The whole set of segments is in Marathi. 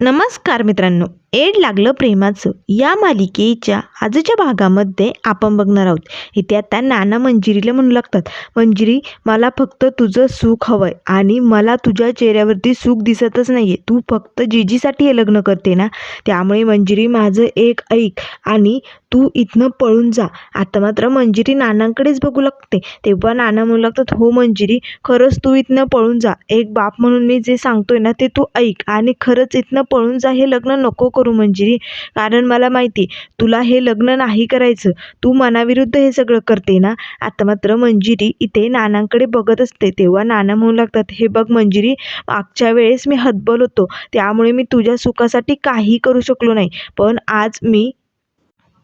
नमस्कार मित्रांनो एड लागलं प्रेमाचं. या मालिकेच्या आजच्या भागामध्ये आपण बघणार आहोत. इथे आता नाना मंजिरीला म्हणू लागतात मंजिरी मला फक्त तुझं सुख हवंय आणि मला तुझ्या चेहऱ्यावरती सुख दिसतच नाहीये. तू फक्त जीजीसाठी हे लग्न करते ना? त्यामुळे मंजिरी माझं एक ऐक आणि तू इथनं पळून जा. आता मात्र मंजिरी नानांकडेच बघू लागते. तेव्हा नाना म्हणू लागतात हो मंजिरी खरंच तू इथनं पळून जा. एक बाप म्हणून मी जे सांगतोय ना ते तू ऐक आणि खरंच इथनं पळून जा हे लग्न नको करू मंजिरी. कारण मला माहिती तुला हे लग्न नाही करायचं. तू मनाविरुद्ध हे सगळं करते ना? आता मात्र मंजिरी इथे नानांकडे बघत असते. तेव्हा नाना म्हणू लागतात हे बघ मंजिरी मागच्या वेळेस मी हतबल होतो. त्यामुळे मी तुझ्या सुखासाठी काही करू शकलो नाही. पण आज मी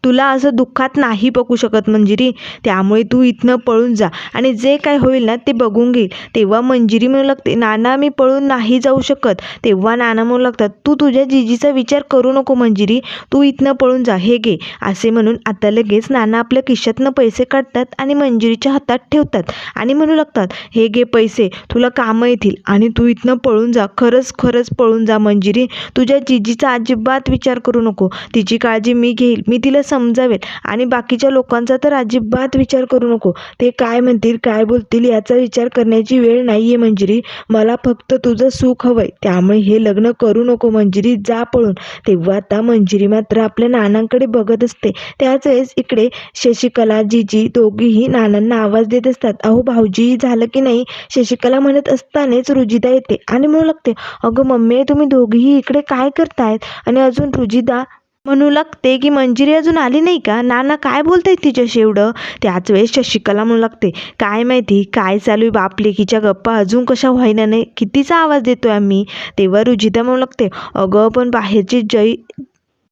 तुला असं दुःखात नाही बघू शकत मंजिरी. त्यामुळे तू इथनं पळून जा आणि जे काय होईल ना ते बघून घेईल तेव्हा मंजिरी म्हणू लागते नाना मी पळून नाही जाऊ शकत. तेव्हा नाना म्हणू लागतात तू तुझ्या जिजीचा विचार करू नको मंजिरी. तू इथनं पळून जा हे घे. असे म्हणून आता लगेच नाना आपल्या खिशातनं पैसे काढतात आणि मंजिरीच्या हातात ठेवतात आणि म्हणू लागतात हे घे पैसे तुला कामं येतील आणि तू इथनं पळून जा. खरंच खरंच पळून जा मंजिरी. तुझ्या जिजीचा अजिबात विचार करू नको. तिची काळजी मी घेईल. मी तिला समजावेल आणि बाकीच्या लोकांचा तर अजिबात विचार करू नको. ते काय म्हणतील काय बोलतील याचा विचार करण्याची वेळ नाही आहे मंजिरी. मला फक्त तुझं सुख हवं आहे त्यामुळे हे लग्न करू नको मंजिरी जा पळून. तेव्हा आता मंजिरी मात्र आपल्या नानांकडे बघत असते. त्याच वेळेस इकडे शशिकला जीजी दोघीही नानांना आवाज देत असतात. अहो भाऊजी झालं की नाही? शशिकला म्हणत असतानाच रुजिदा येते. आणि म्हणू लागते अगं मम्मी तुम्ही दोघीही इकडे काय करतायत? आणि अजून रुजिदा म्हणू लागते की मंजिरी अजून आली नाही का? नाना काय बोलतायत तिच्याशी एवढं? त्याच वेळेस शशिकला म्हणू लागते काय माहिती काय चालू आहे बाप लेकीच्या गप्पा? अजून कशा व्हायना नाही? कितीचा आवाज देतोय आम्ही? तेव्हा रुजिता म्हणू लागते अगं पण बाहेरची जय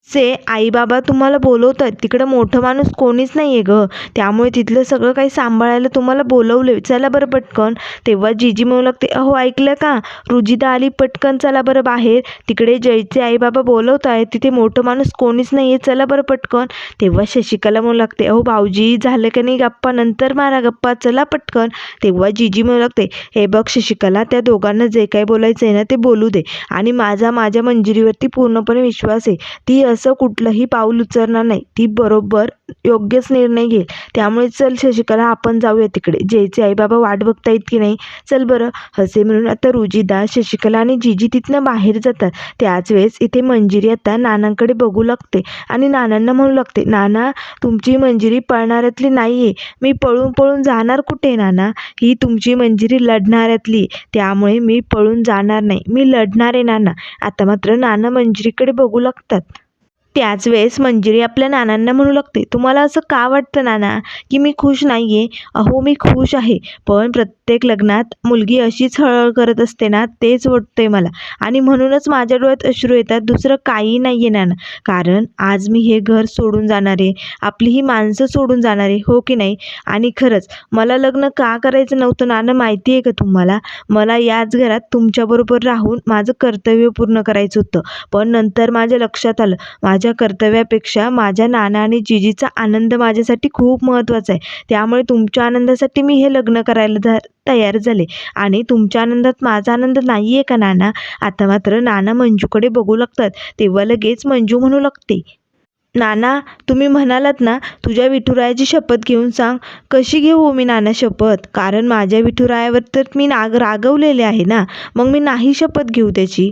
चे आईबाबा तुम्हाला बोलवत आहेत तिकडं मोठं माणूस कोणीच नाही आहे गं. त्यामुळे तिथलं सगळं काही सांभाळायला तुम्हाला बोलवलं चला बरं पटकन. तेव्हा जीजी म्हणू लागते अहो ऐकलं का? रुजिदा आली पटकन चला बरं बाहेर. तिकडे जयचे आईबाबा बोलवत आहेत तिथे मोठं माणूस कोणीच नाही आहे चला बरं पटकन. तेव्हा शशिकला म्हणू लागते अहो भाऊजी झालं का नाही गप्पा? नंतर मारा गप्पा. चला पटकन. तेव्हा जीजी म्हणू लागते हे बघ शशिकला त्या दोघांना जे काही बोलायचं आहे ना ते बोलू दे. आणि माझा माझ्या मंजिरीवरती पूर्णपणे विश्वास आहे. ती असं कुठलंही पाऊल उचलणार नाही. ती बरोबर योग्यच निर्णय घेईल. त्यामुळे चल शशिकला आपण जाऊया तिकडे. जयचे आई बाबा वाट बघतायत की नाही? चल बरं असे म्हणून आता रुजिदा शशिकला आणि जीजी तिथनं बाहेर जातात. त्याच वेळेस इथे मंजिरी आता नानांकडे बघू लागते आणि नानांना म्हणू लागते नाना तुमची मंजिरी पळणाऱ्यातली नाही आहे मी पळून पळून जाणार कुठे नाना? ही तुमची मंजिरी लढणाऱ्यातली. त्यामुळे मी पळून जाणार नाही. मी लढणार आहे नाना. आता मात्र नाना मंजिरीकडे बघू लागतात. त्याच वेळेस मंजिरी आपल्या नानांना म्हणू लागते तुम्हाला असं का वाटतं नाना की मी खुश नाही आहे अहो मी खुश आहे पण प्रत्येक लग्नात मुलगी अशीच हळहळ करत असते ना तेच वाटतंय मला. आणि म्हणूनच माझ्या डोळ्यात अश्रू येतात दुसरं काही नाही आहे नाना. कारण आज मी हे घर सोडून जाणार आहे आपली ही माणसं सोडून जाणार आहे हो की नाही? आणि खरंच मला लग्न का करायचं नव्हतं नानं माहिती आहे का तुम्हाला? मला याच घरात तुमच्याबरोबर राहून माझं कर्तव्य पूर्ण करायचं होतं. पण नंतर माझ्या लक्षात आलं माझ्या कर्तव्यापेक्षा माझ्या नाना आणि जिजीचा आनंद माझ्यासाठी खूप महत्त्वाचा आहे. त्यामुळे तुमच्या आनंदासाठी मी हे लग्न करायला धा तयार झाले. आणि तुमच्या आनंदात माझा आनंद नाही आहे का नाना? आता मात्र नाना मंजूकडे बघू लागतात. तेव्हा लगेच मंजू म्हणू लागते. नाना तुम्ही म्हणालात ना तुझ्या विठुरायाची शपथ घेऊन सांग. कशी घेऊ मी नाना शपथ? कारण माझ्या विठुरायावर तर मी नाग रागवलेले आहे ना. मग मी नाही शपथ घेऊ त्याची.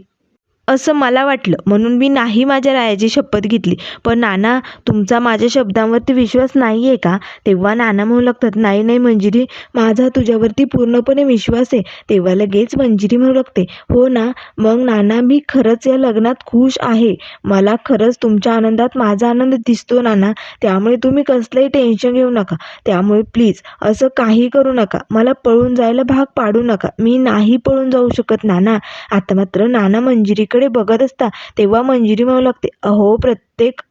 असं मला वाटलं. म्हणून मी नाही माझ्या रायाची शपथ घेतली. पण नाना तुमचा माझ्या शब्दांवरती विश्वास नाही आहे का? तेव्हा नाना म्हणू लागतात नाही नाही मंजिरी माझा तुझ्यावरती पूर्णपणे विश्वास आहे. तेव्हा लगेच मंजिरी म्हणू लागते हो ना मग नाना मी खरंच या लग्नात खुश आहे. मला खरंच तुमच्या आनंदात माझा आनंद दिसतो नाना. त्यामुळे तुम्ही कसलंही टेन्शन घेऊ नका. त्यामुळे प्लीज असं काही करू नका. मला पळून जायला भाग पाडू नका. मी नाही पळून जाऊ शकत नाना. आता मात्र नाना मंजिरी तिकडे बघत असता तेव्हा मंजिरी म्हणू लागते अहो प्रत्येक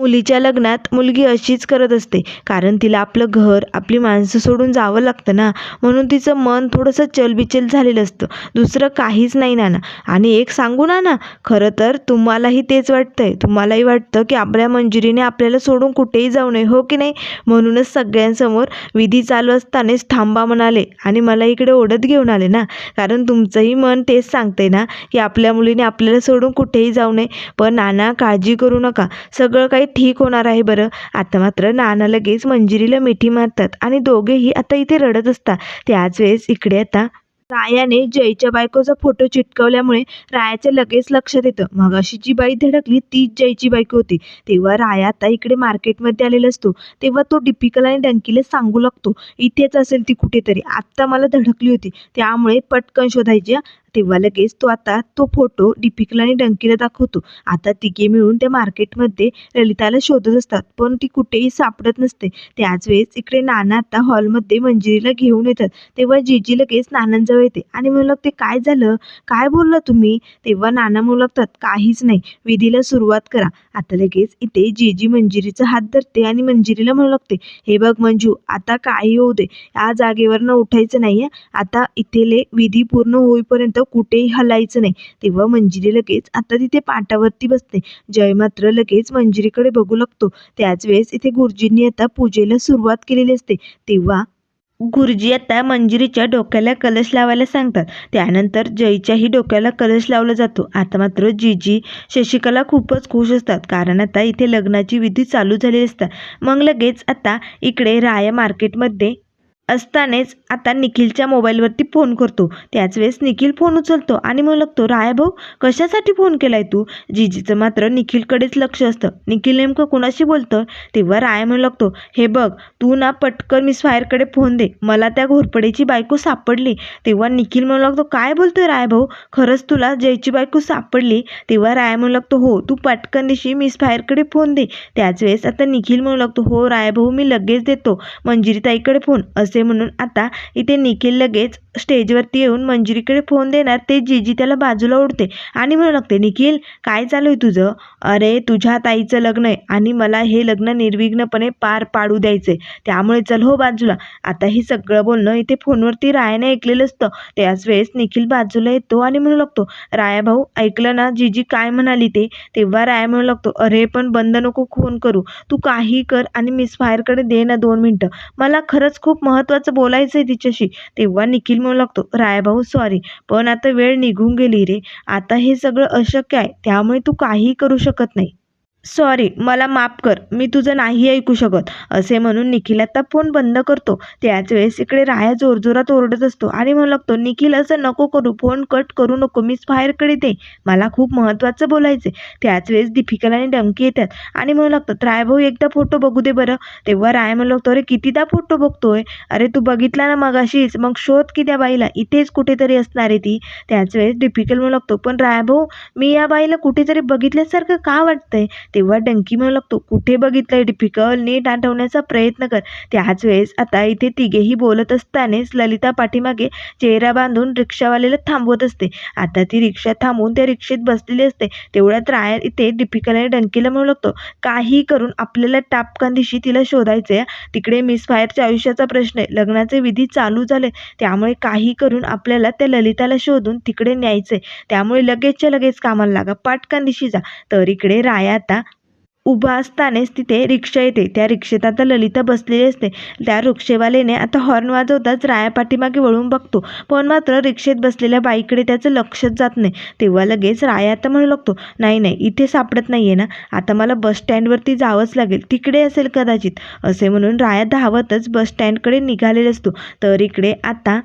मुलीच्या लग्नात मुलगी अशीच करत असते. कारण तिला आपलं घर आपली माणसं सोडून जावं लागतं ना. म्हणून तिचं मन थोडंसं चलबिचल झालेलं असतं. दुसरं काहीच नाही नाना. आणि एक सांगू ना ना खरं तर तुम्हालाही तेच वाटतं आहे तुम्हालाही वाटतं की आपल्या मंजुरीने आपल्याला सोडून कुठेही जाऊ नये हो की नाही? म्हणूनच सगळ्यांसमोर विधी चालू असतानाच थांबा म्हणाले. आणि मला इकडे ओढत घेऊन आले ना. कारण तुमचंही मन तेच सांगते ना की आपल्या मुलीने आपल्याला सोडून कुठेही जाऊ नये. पण नाना काळजी करू नका. सगळं काही ठीक होणार आहे बरं. आता मात्र नाना लगेच मंजिरीला मिठी मारतात आणि दोघेही आता इथे रडत असतात. त्याच वेळेस इकडे आता रायाने जयच्या बायकोचा फोटो चिटकवल्यामुळे रायाच्या लगेच लक्षात येतं. मगाशी जी बाई धडकली तीच जयची बायको होती. तेव्हा राया आता इकडे मार्केटमध्ये आलेला असतो. तेव्हा तो डिपिकल आणि डंकीला सांगू लागतो इथेच असेल ती कुठेतरी. आत्ता मला धडकली होती. त्यामुळे पटकन शोधायची तेव्हा लगेच तो आता तो फोटो डिपिकला आणि डंकीला दाखवतो. आता तिघे मिळून त्या मार्केटमध्ये ललिताला शोधत असतात पण ती कुठेही सापडत नसते. त्याच वेळेस इकडे नाना आता हॉलमध्ये मंजिरीला घेऊन येतात. तेव्हा जीजी लगेच नानांजवळ येते आणि म्हणू लागते काय झालं? काय बोलला तुम्ही? तेव्हा नाना म्हणू लागतात काहीच नाही. विधीला सुरुवात करा. आता लगेच इथे जीजी मंजिरीचा हात धरते आणि मंजिरीला म्हणू लागते हे बघ मंजू आता काही होऊ दे. या जागेवरनं उठायचं नाही आता इथेले विधी पूर्ण होईपर्यंत कुठेही हलायचं नाही. तेव्हा मंजिरी लगेच आता तिथे पाटावरती बसते. जय मात्र लगेच मंजिरीकडे बघू लागतो. त्याच वेळेस इथे गुरुजींनी आता पूजेला सुरुवात केलेली असते. तेव्हा गुरुजी आता मंजिरीच्या डोक्याला कलश लावायला सांगतात. त्यानंतर जयच्याही डोक्याला कलश लावला जातो. आता मात्र जीजी शशिकला खूपच खुश असतात. कारण आता इथे लग्नाची विधी चालू झालेली असतात मग लगेच आता इकडे राया मार्केटमध्ये असतानाच आता निखिलच्या मोबाईलवरती फोन करतो. त्याच वेळेस निखिल फोन उचलतो आणि मग लागतो राया भाऊ कशासाठी फोन केलाय तू? जीजीचं मात्र निखिलकडेच लक्ष असतं. निखिल नेमकं कुणाशी बोलतं? तेव्हा राया म्हणू लागतो हे बघ तू ना पटकन मिस फायरकडे फोन दे. मला त्या घोरपडेची बायको सापडली. तेव्हा निखिल म्हणू लागतो काय बोलतोय राय भाऊ? खरंच तुला जयची बायको सापडली? तेव्हा राय म्हणू लागतो हो तू पटकन दिशी मिस फायरकडे फोन दे. त्याच वेळेस आता निखिल म्हणू लागतो हो राय भाऊ मी लगेच देतो मंजिरीताईकडे फोन. असे म्हणून आता इथे निखिल लगेच स्टेजवरती येऊन मंजिरीकडे फोन देणार. ते जीजी त्याला बाजूला ओढते आणि म्हणू लागते निखिल काय चालू आहे तुझं? अरे तुझ्या ताईचं लग्न आहे आणि मला हे लग्न निर्विघ्नपणे पार पाडू द्यायचे त्यामुळे चल हो बाजूला. आता हे सगळं बोलणं इथे फोनवरती रायाने ऐकलेलं असतं. त्याच वेळेस निखिल बाजूला येतो आणि म्हणू लागतो राया भाऊ ऐकलं ना जीजी काय म्हणाली ते? तेव्हा राया म्हणू लागतो अरे पण बंद नको फोन करू. तू काही कर आणि मिस फायरकडे दे ना दोन मिनटं. मला खरंच खूप महत्त्वाचं बोलायचं आहे तिच्याशी. तेव्हा निखिल म्हणू लागतो रायभाऊ सॉरी पण आता वेळ निघून गेली रे. आता हे सगळं अशक्य आहे. त्यामुळे तू काहीही करू शकत नाही. सॉरी मला माफ कर. मी तुझं नाही ऐकू शकत असे म्हणून निखिल आता फोन बंद करतो. त्याच वेळेस इकडे राया जोरजोरात ओरडत असतो आणि म्हणू लागतो निखिल असं नको करू. फोन कट करू नको. मीच बाहेरकडे दे मला खूप महत्त्वाचं बोलायचं त्याच वेळेस दीपिकाला आणि डंकी येतात आणि म्हणू लागतात राय भाऊ एकदा फोटो बघू दे बरं. तेव्हा राय म्हणू लागतो अरे कितीदा फोटो बघतोय? अरे तू बघितला ना मगाशीच. मग शोध की त्या बाईला. इथेच कुठेतरी असणार आहे ती. त्याच वेळेस डिफिकल म्हणू लागतो पण राय भाऊ मी या बाईला कुठेतरी बघितल्यासारखं का वाटतंय? तेव्हा डंकी म्हणू लागतो कुठे बघितलंय डिफिकल नीट आठवण्याचा प्रयत्न कर. त्याच वेळेस आता इथे तिघेही बोलत असतानाच ललिता पाठीमागे चेहरा बांधून रिक्षावाल्याला थांबवत असते. आता ती रिक्षा थांबवून त्या रिक्षेत बसलेली असते. तेवढ्यात रायर इथे डिफिकल आणि डंकीला म्हणू लागतो काही करून आपल्याला टापकांदिशी तिला शोधायचं आहे तिकडे मिस फायरच्या आयुष्याचा प्रश्न आहे. लग्नाचे विधी चालू झाले. त्यामुळे काही करून आपल्याला त्या ललिताला शोधून तिकडे न्यायचं आहे त्यामुळे लगेचच्या लगेच कामाला लागा. पाटकांदिशी जा. तर इकडे राया आता उभा असतानाच तिथे रिक्षा येते. त्या रिक्षेत आता ललिता बसलेली असते. त्या रिक्षेवाल्याने आता हॉर्न वाजवताच राया पाठीमागे वळून बघतो. पण मात्र रिक्षेत बसलेल्या बाईकडे त्याचं लक्षच जात नाही. तेव्हा लगेच राया आता म्हणू लागतो नाही नाही इथे सापडत नाही आहे ना. आता मला बस स्टँडवरती जावंच लागेल. तिकडे असेल कदाचित. असे म्हणून राया धावतच बस स्टँडकडे निघालेला असतो. तर इकडे आता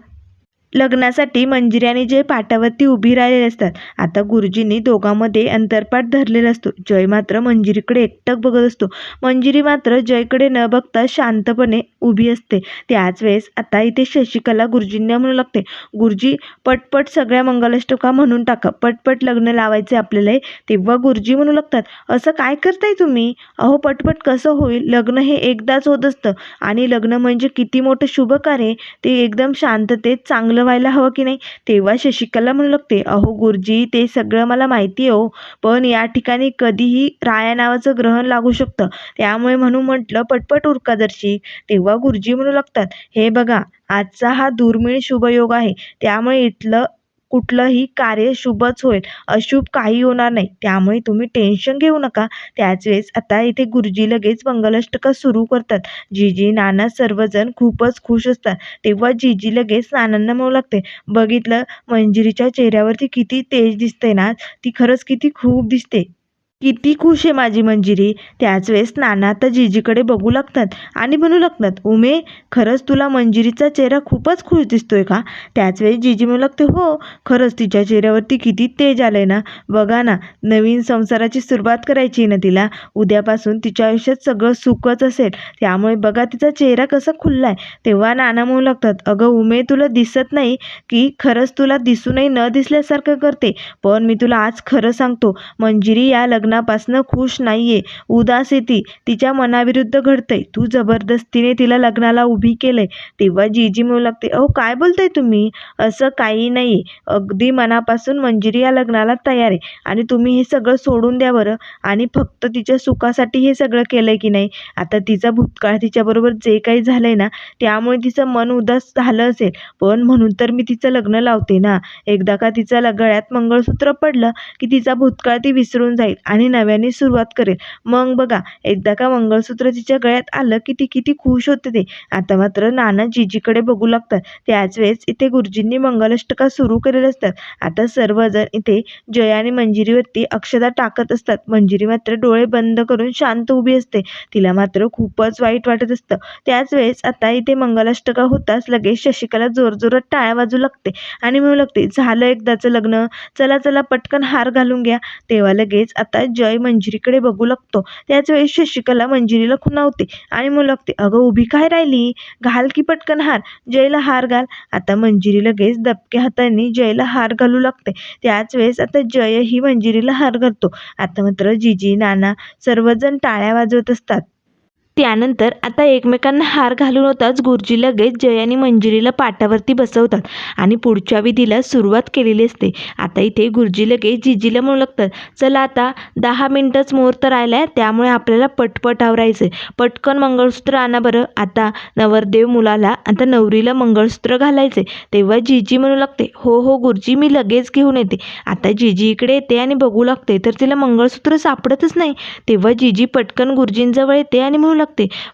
लग्नासाठी मंजिरी आणि जय पाटावरती उभी राहिलेले असतात. आता गुरुजींनी दोघांमध्ये अंतरपाठ धरलेला असतो. जय मात्र मंजिरीकडे एकटक बघत असतो. मंजिरी मात्र जयकडे न बघता शांतपणे उभी असते. त्याच वेळेस आता इथे शशिकला गुरुजींना म्हणू लागते गुरुजी पटपट सगळ्या मंगलाष्टका म्हणून टाका. पटपट लग्न लावायचे आपल्याला तेव्हा गुरुजी म्हणू लागतात असं काय करताय तुम्ही? अहो पटपट कसं होईल? लग्न हे एकदाच होत असतं. आणि लग्न म्हणजे किती मोठं शुभ कार्य आहे. ते एकदम शांततेत चांगलं व्हायला हवं की नाही? तेव्हा शशिकला म्हणू लागते अहो गुरुजी ते सगळं मला माहिती आहे हो पण या ठिकाणी कधीही राया नावाचं ग्रहण लागू शकतं. त्यामुळे म्हणून म्हटलं पटपट उरकादर्शी. तेव्हा गुरुजी म्हणू लागतात हे बघा आजचा हा दुर्मिळ शुभयोग आहे. त्यामुळे इथलं कुठलंही कार्य शुभच होईल. अशुभ काही होणार नाही. त्यामुळे तुम्ही टेन्शन घेऊ नका. त्याच वेळेस आता इथे गुरुजी लगेच मंगलाष्टका सुरू करतात. जीजी नाना सर्वजण खूपच खुश असतात. तेव्हा जीजी लगेच नानांना म्हणू लागते. बघितलं मंजिरीच्या चेहऱ्यावरती किती तेज दिसते ना? ती खरंच किती खूप दिसते. किती खुश आहे माझी मंजिरी. त्याच वेळेस नाना तर जीजीकडे बघू लागतात आणि म्हणू लागतात उमे खरंच तुला मंजिरीचा चेहरा खूपच खुश दिसतोय का? त्याच वेळेस जीजी म्हणू लागते हो खरंच तिच्या चेहऱ्यावरती किती तेज आलंय ना. बघा ना नवीन संसाराची सुरुवात करायची आहे ना तिला. उद्यापासून तिच्या आयुष्यात सगळं सुखच असेल. त्यामुळे बघा तिचा चेहरा कसा खुल्ला आहे तेव्हा नाना म्हणू लागतात अगं उमे तुला दिसत नाही की खरंच तुला दिसूनही न दिसल्यासारखं करते. पण मी तुला आज खरं सांगतो मंजिरी या लग्नापासनं खुश नाही आहे उदास आहे ती. तिच्या मनाविरुद्ध घडतंय. तू जबरदस्तीने तिला लग्नाला उभी केलंय. तेव्हा जीजी म्हणू लागते अहो काय बोलताय तुम्ही? असं काही नाही. अगदी मनापासून मंजिरी या लग्नाला तयार आहे. आणि तुम्ही हे सगळं सोडून द्या बरं. आणि फक्त तिच्या सुखासाठी हे सगळं केलं आहे की नाही? आता तिचा भूतकाळ तिच्याबरोबर जे काही झालं आहे ना त्यामुळे तिचं मन उदास झालं असेल. पण म्हणून तर मी तिचं लग्न लावते ना. एकदा का तिच्या गळ्यात मंगळसूत्र पडलं की तिचा भूतकाळ ती विसरून जाईल. आणि नव्याने सुरुवात करेल. मग बघा एकदा का मंगळसूत्र तिच्या गळ्यात आलं की ती किती खुश होते ते. आता मात्र नाना जीजीकडे बघू लागतात. त्याच वेळेस इथे गुरुजींनी मंगलाष्टका सुरू केलेले असतात. आता सर्वजण इथे जया आणि मंजिरीवरती अक्षदा टाकत असतात. मंजिरी मात्र डोळे बंद करून शांत उभी असते. तिला मात्र खूपच वाईट वाटत असतं. त्याच वेळेस आता इथे मंगलाष्टका होताच लगेच शशिकला जोरजोरात टाळ्या वाजू लागते आणि म्हणू लागते झालं एकदाचं लग्न. चला चला पटकन हार घालून घ्या. तेव्हा लगेच आता जय मंजिरीकडे बघू लागतो. त्याच वेळेस शशिकला मंजिरीला खुणावते आणि मुलगते लागते अगं उभी काय राहिली? घाल की पटकन हार. जयला हार घाल. आता मंजिरी लगेच दबक्या हाताने जयला हार घालू लागते. त्याच वेळेस आता जय ही मंजिरीला हार घालतो. आता मात्र जीजी नाना सर्वजण टाळ्या वाजवत असतात. त्यानंतर आता एकमेकांना हार घालून होताच गुरुजी लगेच जय आणि मंजिरीला पाटावरती बसवतात आणि पुढच्या विधीला सुरुवात केलेली असते. आता इथे गुरुजी लगेच जिजीला म्हणू लागतात चला आता दहा मिनटंच मुहूर्त राहिला आहे त्यामुळे आपल्याला पटपट आवरायचं पटकन मंगळसूत्र आणा बरं. आता नवरदेव मुलाला आता नवरीला मंगळसूत्र घालायचे तेव्हा जीजी म्हणू लागते हो हो गुरुजी मी लगेच घेऊन येते. आता जीजी इकडे येते आणि बघू लागते तर तिला मंगळसूत्र सापडतच नाही. तेव्हा जीजी पटकन गुरुजींजवळ येते आणि म्हणू लागते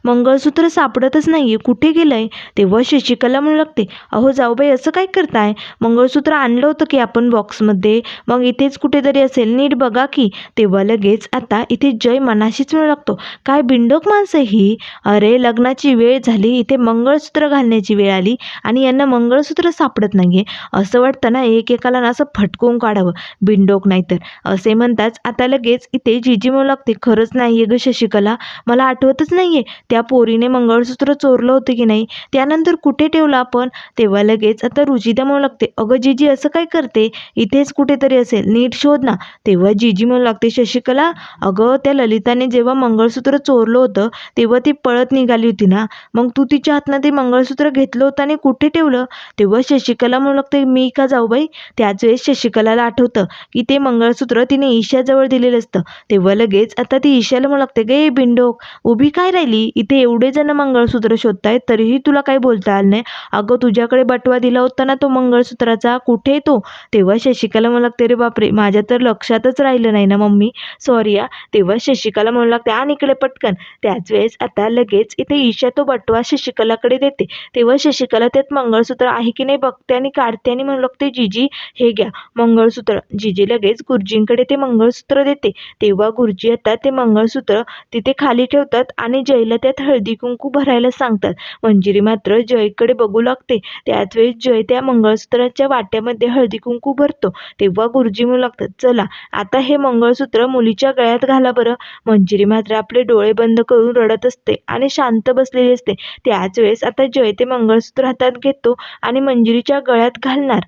मंगळसूत्र सापडतच नाही आहे कुठे गेलं आहे तेव्हा शशिकला म्हणू लागते अहो जाऊबाई असं काय करताय? मंगळसूत्र आणलं होतं की आपण बॉक्समध्ये? मग इथेच कुठेतरी असेल. नीट बघा की. तेव्हा लगेच आता इथे जय मनाशीच म्हणू लागतो काय बिंडोक माणसं ही? अरे लग्नाची वेळ झाली. इथे मंगळसूत्र घालण्याची वेळ आली आणि यांना मंगळसूत्र सापडत नाही असं वाटतं ना एकेकाला ना असं फटकून काढावं. बिंडोक नाहीतर. असे म्हणताच आता लगेच इथे जिजी म्हणू लागते खरंच नाही आहे ग शशिकला. मला आठवतच नाही आहे त्या पोरीने मंगळसूत्र चोरलं होतं की नाही त्यानंतर कुठे ठेवलं आपण? तेव्हा लगेच आता रुजिता म्हणू लागते. अगं जीजी असं काय करते? इथेच कुठेतरी असेल. नीट शोध ना. तेव्हा जीजी म्हणू लागते शशिकला अगं त्या ललिताने जेव्हा मंगळसूत्र चोरलं होतं तेव्हा ती पळत निघाली होती ना? मग तू तिच्या हातनं ते मंगळसूत्र घेतलं होतं आणि कुठे ठेवलं? तेव्हा शशिकला म्हणू लागते मी का जाऊ बाई? त्याच वेळेस शशिकलाला आठवतं की ते मंगळसूत्र तिने ईशाजवळ दिलेलं असतं. तेव्हा लगेच आता ती ईशाला म्हणू लागते गे बिंडोक उभी काय राहिली? इथे एवढे जण मंगळसूत्र शोधतायत तरीही तुला काही बोलता आलं नाही. अगं तुझ्याकडे बटवा दिला होता ना तो मंगळसूत्राचा. कुठे तो? तेव्हा शशिकाला म्हणू लागते रे बापरे माझ्या तर लक्षातच राहिलं नाही ना मम्मी. सॉरी या तेव्हा शशिकाला म्हणू लागते आणि इकडे पटकन. त्याच वेळेस आता लगेच इथे ईशा तो बटवा शशिकलाकडे देते. तेव्हा शशिकला त्यात मंगळसूत्र आहे की नाही बघते आणि काढते आणि म्हणू लागते जीजी हे घ्या मंगळसूत्र. जीजी लगेच गुरुजींकडे ते मंगळसूत्र देते. तेव्हा गुरुजी आता ते मंगळसूत्र तिथे खाली ठेवतात आणि जयला त्यात हळदी कुंकू भरायला सांगतात. मंजिरी मात्र जयकडे बघू लागते. त्याच वेळेस जय त्या मंगळसूत्राच्या वाट्यामध्ये हळदी कुंकू भरतो. तेव्हा गुरुजी म्हणू लागतात चला आता हे मंगळसूत्र मुलीच्या गळ्यात घाला बरं. मंजिरी मात्र आपले डोळे बंद करून रडत असते आणि शांत बसलेली असते. त्याच वेळेस आता जय ते मंगळसूत्र हातात घेतो आणि मंजिरीच्या गळ्यात घालणार.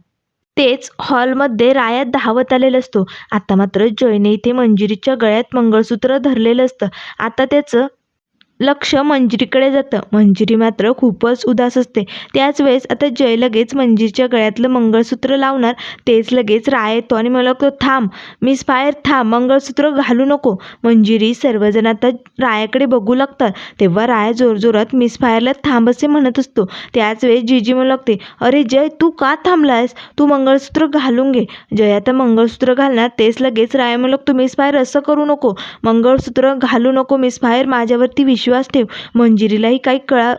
तेच हॉलमध्ये रायात धावत आलेला असतो. आता मात्र जयने इथे मंजिरीच्या गळ्यात मंगळसूत्र धरलेलं असतं. आता त्याचं लक्ष मंजिरीकडे जातं. मंजिरी मात्र खूपच उदास असते. त्याच वेळेस आता जय लगेच मंजिरीच्या गळ्यातलं मंगळसूत्र लावणार. तेच लगेच राय येतो आणि मला लागतो थांब मिस फायर थांब मंगळसूत्र घालू नको. मंजिरी सर्वजण आता रायाकडे बघू लागतात. तेव्हा राया जोरजोरात मिस फायरला थांब असे म्हणत असतो. त्याच वेळेस जीजी म्हणू लागते अरे जय तू का थांबलायस? तू मंगळसूत्र घालून घे. जय आता मंगळसूत्र घालणार. तेच लगेच राया म्हणू लागतो मिस फायर असं करू नको. मंगळसूत्र घालू नको मिस फायर माझ्यावरती विश्वास ठेव मंजिरीलाही काही कळा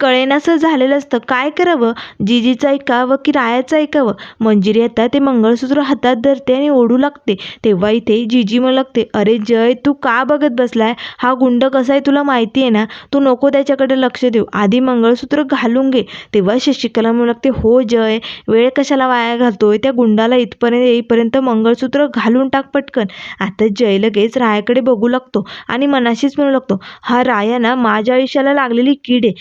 कळेनासं झालेलं असतं. काय करावं? जिजीचं ऐकावं की रायाचं ऐकावं? मंजिरी आता ते मंगळसूत्र हातात धरते आणि ओढू लागते. तेव्हा इथे जिजी म्हणू लागते अरे जय तू का बघत बसलाय? हा गुंड कसा आहे तुला माहिती आहे ना? तू नको त्याच्याकडे लक्ष देऊ. आधी मंगळसूत्र घालून घे. तेव्हा शशिकला म्हणू लागते हो जय वेळ कशाला वाया घालतोय? त्या गुंडाला इथपर्यंत येईपर्यंत मंगळसूत्र घालून टाक पटकन. आता जय लगेच रायाकडे बघू लागतो आणि मनाशीच म्हणू लागतो हा राया ना माझ्या आयुष्याला लागलेली कीड आहे.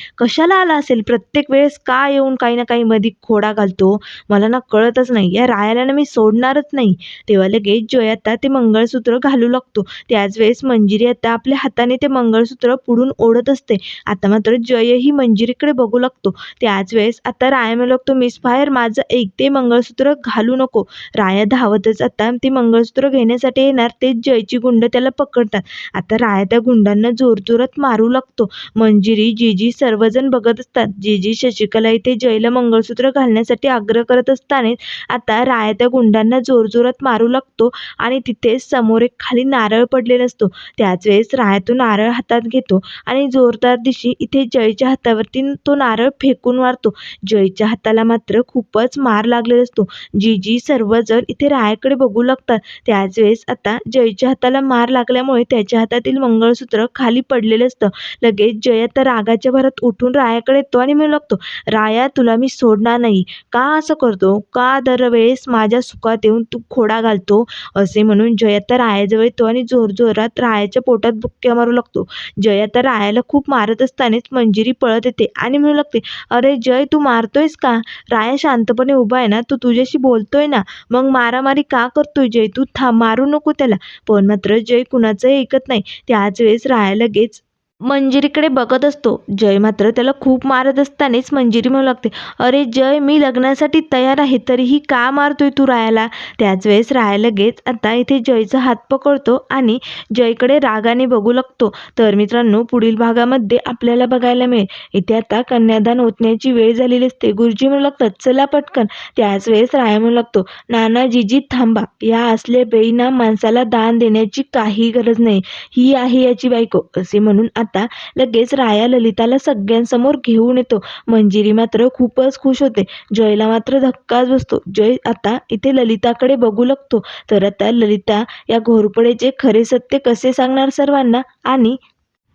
कशाला आला असेल प्रत्येक वेळेस का येऊन काही ना काही मध्ये खोडा घालतो? मला ना कळतच नाही. या रायाला ना मी सोडणारच नाही. तेव्हा लगेच जय आता ते मंगळसूत्र घालू लागतो. त्याच वेळेस मंजिरी आता आपल्या हाताने ते मंगळसूत्र पुढून ओढत असते. आता मात्र जयही मंजिरीकडे बघू लागतो. त्याच वेळेस आता राया म्हणू लागतो मिस फायर माझं एक ते मंगळसूत्र घालू नको. राया धावतच आता ते मंगळसूत्र घेण्यासाठी येणार ते जयची गुंड त्याला पकडतात. आता राया त्या गुंडांना जोरजोरात मारू लागतो. मंजिरी जीजी सर्वजण बघत असतात. जीजी शशिकला इथे जयला मंगळसूत्र घालण्यासाठी आग्रह करत असताना आता राया त्या गुंडांना जोरजोरात मारू लागतो आणि तिथेच समोर एक खाली नारळ पडलेला असतो. त्याच वेळेस राया तो नारळ हातात घेतो आणि जोरदार दिशी इथे जयच्या हातावरती तो नारळ फेकून मारतो. जयच्या हाताला मात्र खूपच मार लागलेला असतो. जीजी सर्वजण इथे रायाकडे बघू लागतात. त्याच वेळेस आता जयच्या हाताला मार लागल्यामुळे त्याच्या हातातील मंगळसूत्र खाली पडलेलं असतं. लगेच जय आता रागाच्या भरात उठून रायाकडे येतो आणि म्हणू लागतो राया तुला मी सोडणार नाही. का असं करतो? का दरवेळेस माझ्या सुखात येऊन तू खोडा घालतो? असे म्हणून जय आता रायाजवळ येतो आणि जोरजोरात रायाच्या पोटात बुक्क्या मारू लागतो. जय आता रायाला खूप मारत असतानाच मंजिरी पळत येते आणि म्हणू लागते अरे जय तू मारतोयस का? राया शांतपणे उभा आहे ना तू तुझ्याशी बोलतोय ना? मग मारामारी का करतोय जय? तू थांब मारू नको त्याला. पण मात्र जय कुणाचंही ऐकत नाही. त्याच वेळेस राया लगेच मंजिरीकडे बघत असतो. जय मात्र त्याला खूप मारत असतानाच मंजिरी म्हणू लागते अरे जय मी लग्नासाठी तयार आहे तरीही का मारतोय तू रायाला? त्याच वेळेस राया लगेच आता इथे जयचा हात पकडतो आणि जयकडे रागाने बघू लागतो. तर मित्रांनो पुढील भागामध्ये आपल्याला बघायला मिळेल. इथे आता कन्यादान ओतण्याची वेळ झालेली असते. गुरुजी म्हणू लागतात चला पटकन. त्याच वेळेस राया म्हणू लागतो नाना जीजी थांबा. या असले बेईना माणसाला दान देण्याची काही गरज नाही. ही आहे याची बायको. असे म्हणून आता लगेच राया ललिताला सगळ्यांसमोर घेऊन येतो. मंजिरी मात्र खूपच खुश होते. जयला मात्र धक्काच बसतो. जय आता इथे ललिताकडे बघू लागतो. तर आता ललिता या घोरपडेचे खरे सत्य कसे सांगणार सर्वांना? आणि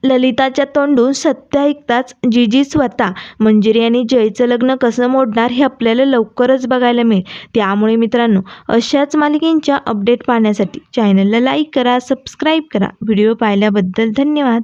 ललिताच्या तोंडून सत्य ऐकताच जीजी स्वतः मंजिरी आणि जयचं लग्न कसं मोडणार हे आपल्याला लवकरच बघायला मिळेल. त्यामुळे मित्रांनो अशाच मालिकेंच्या अपडेट पाहण्यासाठी चॅनलला लाईक करा सबस्क्राईब करा. व्हिडिओ पाहिल्याबद्दल धन्यवाद.